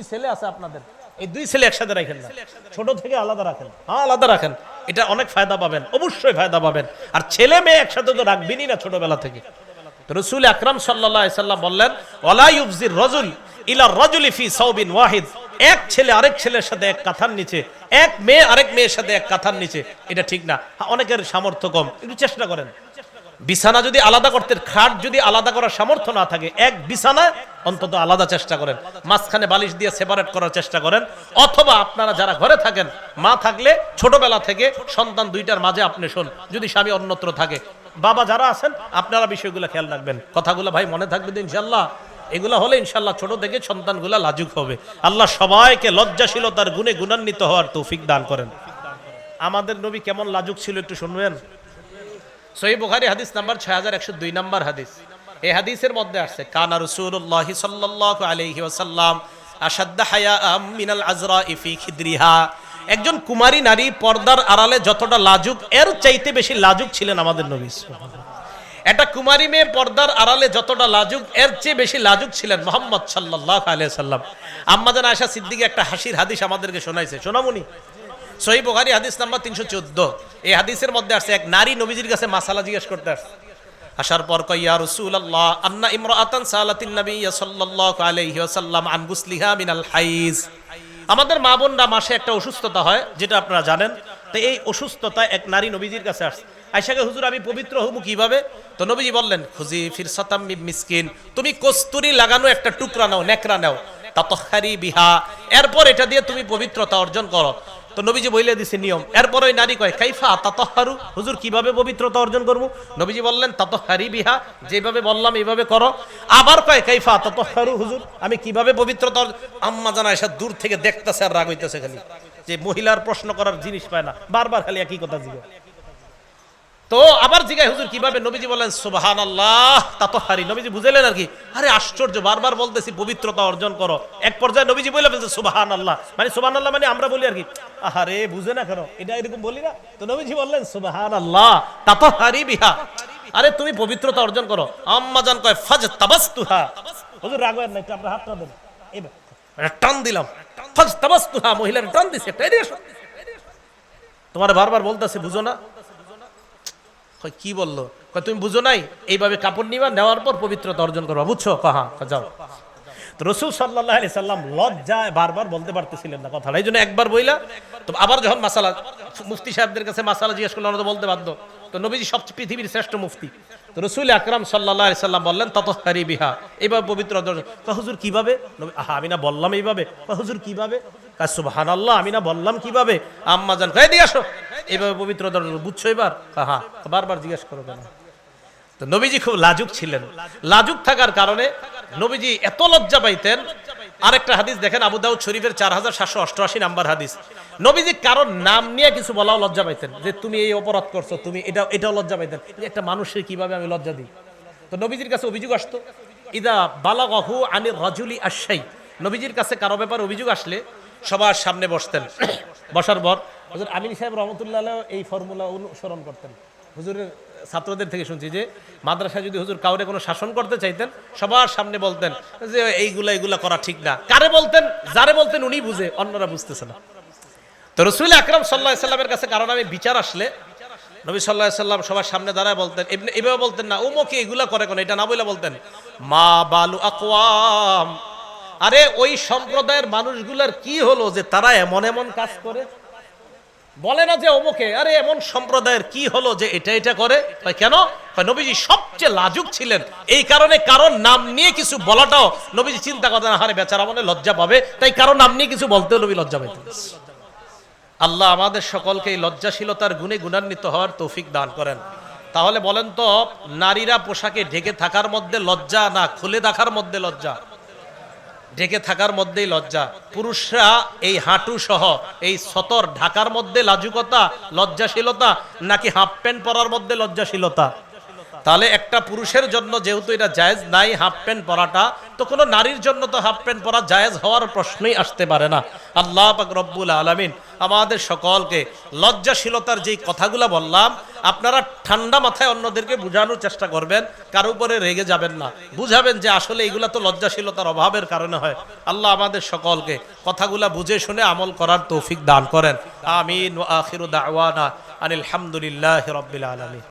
দুই ছেলে আছে আপনাদের। এই দুই ছেলে একসাথে রাখেন না। ছোট থেকে আলাদা রাখেন। হ্যাঁ আলাদা রাখেন। এটা অনেক ফায়দা পাবেন অবশ্যই ফায়দা পাবেন। আর ছেলে মেয়ে একসাথে তো রাখবেনই না ছোটবেলা থেকে। রসুল আকরাম সাল্লাহ সাল্লাম বললেন ওলা ইউফজির রজুল ইলা রজুলি ফি সাউবিন ওয়াহিদ। এক ছেলে আরেক ছেলের সাথে এক কাঁথার নিচে এক মেয়ে আরেক মেয়ের সাথে এক কাঁথার নিচে। এটা ঠিক না। হ্যাঁ, অনেকের সামর্থ্য কম। একটু চেষ্টা করেন। বিছানা যদি আলাদা করতে, খাট যদি আলাদা করার সামর্থ্য না থাকে, এক বিছানা অন্তত আলাদা চেষ্টা করেন। মাঝখানে বালিশ দিয়ে সেপারেট করার চেষ্টা করেন। অথবা আপনারা যারা ঘরে থাকেন, মা থাকলে ছোটবেলা থেকে সন্তান দুইটার মাঝে আপনি শোন, যদি স্বামী অন্যত্র থাকে। বাবা যারা আছেন, আপনারা বিষয়গুলো খেয়াল রাখবেন। কথাগুলো ভাই মনে থাকবে ইনশাল্লাহ এগুলা হলে ইনশাল্লাহ ছোট থেকে সন্তানগুলা লাজুক হবে। আল্লাহ সবাইকে লজ্জাশীলতার গুণে গুণান্বিত হওয়ার তৌফিক দান করেন। আমাদের নবী কেমন লাজুক ছিল একটু শুনবেন? সহি বুখারি হাদিস নাম্বার ছয় হাজার একশো দুই নাম্বার হাদিস। এই হাদিসের মধ্যে আসছে, কানা রসুল্লাহ সাল্লাল্লাহু আলাইহি ওয়াসাল্লাম আসাদ্দা হায়া মিনাল আজরা ইফি খিদ্রিহা। একজন কুমারী নারী পর্দার আড়ালে যতটা লাজুক, এর চাইতে বেশি লাজুক ছিলেন আমাদের নবী একটা কুমারী মেয়ে পর্দার আড়ালে যতটা লাজুক, এর চেয়ে বেশি লাজুক ছিলেন মোহাম্মদ সাল্লাহ আলিয়া সাল্লাম আম্মাজান আয়সা সিদ্দিকে একটা হাসির হাদিস আমাদেরকে শোনাইছে। শোনামুনি? সহি বুখারি, হাদিস নাম্বার তিনশো চোদ্দ। এই হাদিসের মধ্যে আসছে, এক নারী নবীজির কাছে মাসালা জিজ্ঞেস করতে আসছে। আসার পর কইয়া রাসূলুল্লাহ, আন্না ইমরাআতান সালাতিন নবী সাল্লাল্লাহু আলাইহি ওয়াসাল্লাম আন গুসলিহা মিনাল হাইজ। আমাদের মা বোনরা মাসে একটা অসুস্থতা হয়, যেটা আপনারা জানেন। তো এই অসুস্থতা এক নারী নবীজির কাছে আসছে। আয়সাকে হুজুর, আমি পবিত্র হব কীভাবে? তো নবীজি বললেন খুজি ফিরসাতাম মিসকিন, তুমি কস্তুরি লাগানো একটা টুকরা নাও, নেকড়া নাও তাতহারি বিহা। এরপর এটা দিয়ে তুমি পবিত্রতা অর্জন করো। তো নবীজি বইলে দিছে নিয়ম। এরপর ওই নারী কয়, কাইফা তাতহারু? হুজুর, কীভাবে পবিত্রতা অর্জন করব? নবীজি বললেন, তাতহারি বিহা, যেভাবে বললাম এইভাবে করো। আবার কয়, কাইফা তাতহারু হুজুর, আমি কীভাবে পবিত্রতা আম্মা জানা এসে দূর থেকে দেখতেছে আর রাগ হইতেছে খালি। যে মহিলার প্রশ্ন করার জিনিস পায় না, বারবার খালি একই কথা জিজ্ঞাসা। তো আবার জিগায় হুজুর কীভাবে নবীজি বলেন সুবাহান আল্লাহ তাতহারি নবীজি বুঝাইলেন আর কি। আরে আশ্চর্য, বারবার বলতেছি, পবিত্রতা অর্জন করো। এক পর্যায়ে নবীজি বলে ফেলছে সুবাহান আল্লাহ মানে সুবাহান আল্লাহ মানে আমরা বলি আর কি, আহারে, বুঝে না কেন? এটা এরকম বলি না? তো নবীজি বললেন সুবাহান আল্লাহ তাতহারি বিহা। আরে তুমি পবিত্রতা অর্জন করো। আম্মা জান কয় ফাজ তাবাস্তুহা হুজুর রাগ হয় না, একটু আপনার হাতটা দেন। এবার একটা টান দিলাম। ফাজ তাবাস্তুহা মহিলার টান দিছে এদিকে তোমার বারবার বলতেছে, বুঝো না? কি বলল? তুমি বুঝো নাই? এইভাবে কাপড় নিবা, নেওয়ার পর পবিত্রতা অর্জন করবা। বুঝছ? কাহা যাও। রসুল সাল্লাহ আলি সাল্লাম লজ্জায় বারবার বলতে পারতেছিলেন না কথাটা। এই জন্য একবার বইলা, তো আবার যখন মাসালা, মুফতি সাহেবদের কাছে মাসালা জিজ্ঞেস করল আমরা তো বলতে বাধ্য। তো নবীজি সবচেয়ে পৃথিবীর শ্রেষ্ঠ মুফতি। তো রসুল আকরাম সাল্লাহ আলি সাল্লাম বললেন ততকারী বিহা। এইভাবে পবিত্র হুজুর, কীভাবে? আহা, আমি না বললাম এইভাবে। হুজুর, কীভাবে? সুবাহান আল্লাহ আমি না বললাম কীভাবে? আম্মা জান কয়ে দিয়ে আসো। এইভাবে পবিত্র অর্জন বুঝছ এবার? হ্যাঁ বারবার জিজ্ঞেস করো কেন? তো নবীজি খুব লাজুক ছিলেন। লাজুক থাকার কারণে নবীজি এত লজ্জা পাইতেন। আরেকটা হাদিস দেখেন, আবু দাউদ শরীফের চার হাজার সাতশো অষ্টআশি নাম্বার হাদিস। নবীজি কারোর নাম নিয়ে কিছু বলাও লজ্জা পাইতেন যে, তুমি এই অপরাধ করছ, তুমি এটা, এটাও লজ্জা পাইতেন। একটা মানুষের কীভাবে আমি লজ্জা দিই? তো নবীজির কাছে অভিযোগ আসতো, ইদা বালাগহু আনির রাজুলি আশাই নবীজির কাছে কারও ব্যাপার অভিযোগ আসলে সবার সামনে বসতেন। বসার পর হুজুর আমিন সাহেব রহমতুল্লাহ এই ফর্মুলা অনুসরণ করতেন। হুজুরের ছাত্রদের থেকে শুনছি যে, মাদ্রাসায় যদি হুজুর কাউরে কোনো শাসন করতে চাইতেন, সবার সামনে বলতেন যে, এইগুলা এইগুলা করা ঠিক না। কারে বলতেন? যারে বলতেন উনি বুঝে, অন্যরা বুঝতেছে না। তো রসুল আকরাম সাল্লাহ সাল্লামের কাছে কারণ আমি বিচার আসলে, নবী সাল্লাহ সাল্লাম সবার সামনে দাঁড়ায় বলতেন এভাবে বলতেন না, উমকে এগুলা করে কেন এটা না বলে বলতেন, মা বালু আকওয়াম। আরে ওই সম্প্রদায়ের মানুষগুলার কি হলো যে তারা এমন এমন কাজ করে? বলে না যে অমুকে, আরে এমন সম্প্রদায়ের কি হলো যে এটা এটা করে? কেন? নবীজি সবচেয়ে লাজুক ছিলেন। এই কারণে কারণ নাম নিয়ে কিছু বলাটাও নবীজি চিন্তা করতেন হারে বেচারা মনে লজ্জা পাবে। তাই কারণ নাম নিয়ে কিছু বলতেও নবী লজ্জা পাইতেন। আল্লাহ আমাদের সকলকে এই লজ্জাশীলতার গুণে গুণান্বিত হওয়ার তৌফিক দান করেন। তাহলে বলেন তো, নারীরা পোশাকে ঢেকে থাকার মধ্যে লজ্জা না খুলে দেখার মধ্যে লজ্জা? ঢেকে থাকার মধ্যেই লজ্জা। পুরুষরা এই হাঁটু সহ এই সতর ঢাকার মধ্যে লাজুকতা, লজ্জাশীলতা, নাকি হাফ প্যান্ট পরার মধ্যে লজ্জাশীলতা? তাহলে একটা পুরুষের জন্য যেহেতু এটা জায়েজ নাই হাফ প্যান্ট পরাটা, তো কোনো নারীর জন্য তো হাফ প্যান্ট পরা জায়েজ হওয়ার প্রশ্নই আসতে পারে না। আল্লাহ পাক রব্বুল আলামিন আমাদের সকলকে লজ্জাশীলতার যেই কথাগুলো বললাম, আপনারা ঠান্ডা মাথায় অন্যদেরকে বোঝানোর চেষ্টা করবেন, কারও উপরে রেগে যাবেন না। বুঝাবেন যে আসলে এগুলা তো লজ্জাশীলতার অভাবের কারণে হয়। আল্লাহ আমাদের সকলকে কথাগুলা বুঝে শুনে আমল করার তৌফিক দান করেন। আমিন আখিরু দাওয়ানা আনিল হামদুলিল্লাহি রাব্বিল আলামিন।